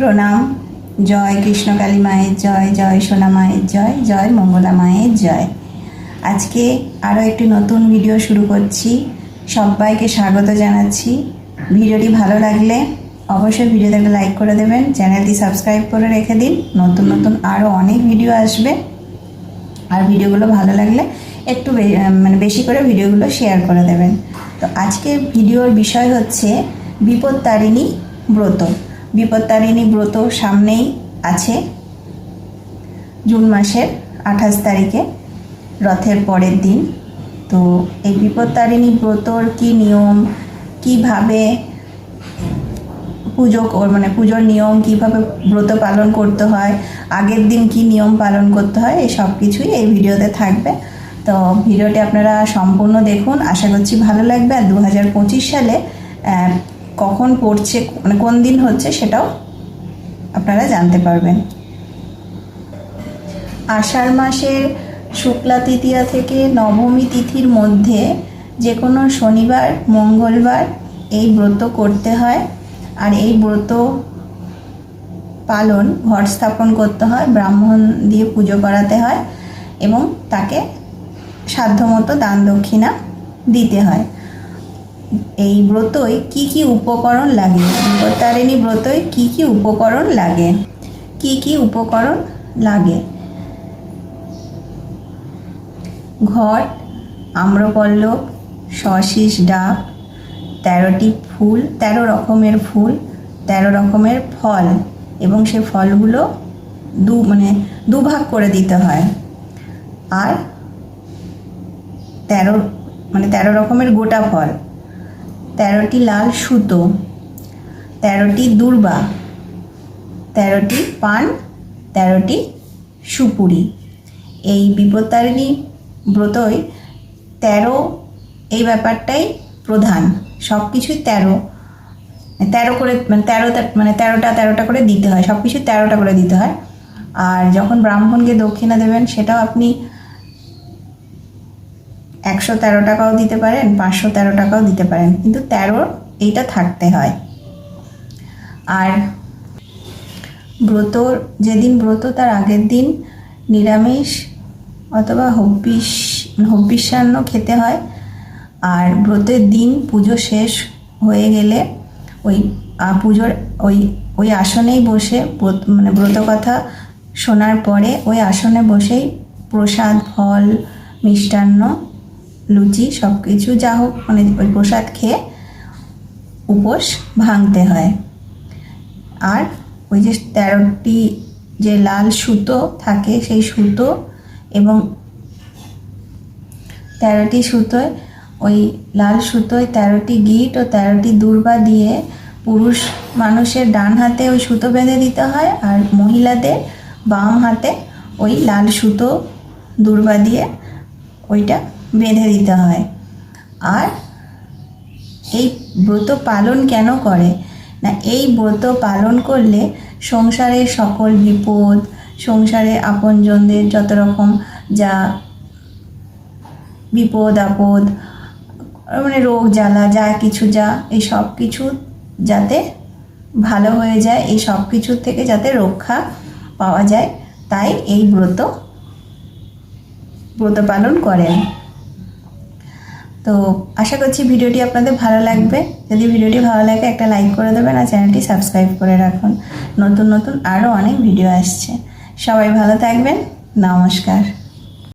প্রণাম। জয় কৃষ্ণকালী মায়ের জয় জয় সোনা মায়ের জয় জয় মঙ্গলা মায়ের জয়। আজকে আরও একটি নতুন ভিডিও শুরু করছি। সবাইকে স্বাগত জানাচ্ছি। ভিডিওটি ভালো লাগলে অবশ্যই ভিডিওতে একটা লাইক করে দেবেন। চ্যানেলটি সাবস্ক্রাইব করে রেখে দিন। নতুন নতুন আরও অনেক ভিডিও আসবে। আর ভিডিওগুলো ভালো লাগলে একটু মানে বেশি করে ভিডিওগুলো শেয়ার করে দেবেন। তো আজকে ভিডিওর বিষয় হচ্ছে বিপত্তারিণী ব্রত। বিপত্তারিণী ব্রত সামনেই আছে। জুন মাসের আঠাশ তারিখে রথের পরের দিন। তো এই বিপত্তারিণী ব্রতর কি নিয়ম, কীভাবে পুজো মানে পুজোর নিয়ম, কীভাবে ব্রত পালন করতে হয়, আগের দিন কি নিয়ম পালন করতে হয়, এই সব কিছুই এই ভিডিওতে থাকবে। তো ভিডিওটি আপনারা সম্পূর্ণ দেখুন। আশা করছি ভালো লাগবে। আর দু হাজার পঁচিশ সালে কখন পড়ছে মানে কোন দিন হচ্ছে সেটাও আপনারা জানতে পারবেন। আষাঢ় মাসের শুক্লা তৃতীয়া থেকে নবমী তিথির মধ্যে যে কোনো শনিবার, মঙ্গলবার এই ব্রত করতে হয় আর এই ব্রত পালন ঘর স্থাপন করতে হয়, ব্রাহ্মণ দিয়ে পুজো করাতে হয় এবং তাকে সাধ্যমতো দান দক্ষিণা দিতে হয়। এই ব্রতই কি কি উপকরণ লাগে? বিপত্তারিণী ব্রতই কি কি উপকরণ লাগে? কি কি উপকরণ লাগে? ঘট, আম্রপল্লব শশিস ডাব, তেরোটি ফুল, তেরো রকমের ফুল, তেরো রকমের ফল এবং সে ফলগুলো দু মানে দুভাগ করে দিতে হয়। আর তেরো মানে তেরো রকমের গোটা ফল। তেরোটি লাল সুতো, তেরোটি দূর্বা, তেরোটি পান, তেরোটি সুপুরি। এই বিপত্তারিণী ব্রতই তেরো, এই ব্যাপারটাই প্রধান। সব কিছুই তেরো। তেরো করে মানে তেরো মানে তেরোটা তেরোটা করে দিতে হয়। সব কিছু তেরোটা করে দিতে হয়। আর যখন ব্রাহ্মণকে দক্ষিণা দেবেন, সেটাও আপনি একশো তেরো টাকাও দিতে পারেন, পাঁচশো তেরো টাকাও দিতে পারেন। কিন্তু তেরো, এইটা থাকতে হয়। আর ব্রত, যেদিন ব্রত, তার আগের দিন নিরামিষ অথবা হব্বিস হব্বিষান্ন খেতে হয়। আর ব্রতের দিন পুজো শেষ হয়ে গেলে ওই পুজোর ওই ওই আসনেই বসে মানে ব্রত কথা শোনার পরে ওই আসনে বসেই প্রসাদ, ফল, মিষ্টান্ন লুচি সব কিছু যা হোক মানে ওই প্রসাদ খেয়ে উপোস ভাঙতে হয়। আর ওই যে তেরোটি যে লাল সুতো থাকে, সেই সুতো এবং তেরোটি সুতোয়, ওই লাল সুতোয় তেরোটি গিট ও তেরোটি দূর্বা দিয়ে পুরুষ মানুষের ডান হাতে ওই সুতো বেঁধে দিতে হয় আর মহিলাদের বাম হাতে ওই লাল সুতো দূর্বা দিয়ে ওইটা বেঁধে দিতে হয়। আর এই ব্রত পালন কেন করে? না, এই ব্রত পালন করলে সংসারের সকল বিপদ, সংসারে আপনজনদের যত রকম যা বিপদ, আপদ মানে রোগ, জ্বালা, যা কিছু, যা, এই সব কিছু যাতে ভালো হয়ে যায়, এই সব কিছুর থেকে যাতে রক্ষা পাওয়া যায়, তাই এই ব্রত ব্রত পালন করেন। তো আশা করছি ভিডিওটি আপনাদের ভালো লাগবে। যদি ভিডিওটি ভালো লাগে, একটা লাইক করে দেবেন আর চ্যানেলটি সাবস্ক্রাইব করে রাখুন। নতুন নতুন আরও অনেক ভিডিও আসছে। সবাই ভালো থাকবেন। নমস্কার।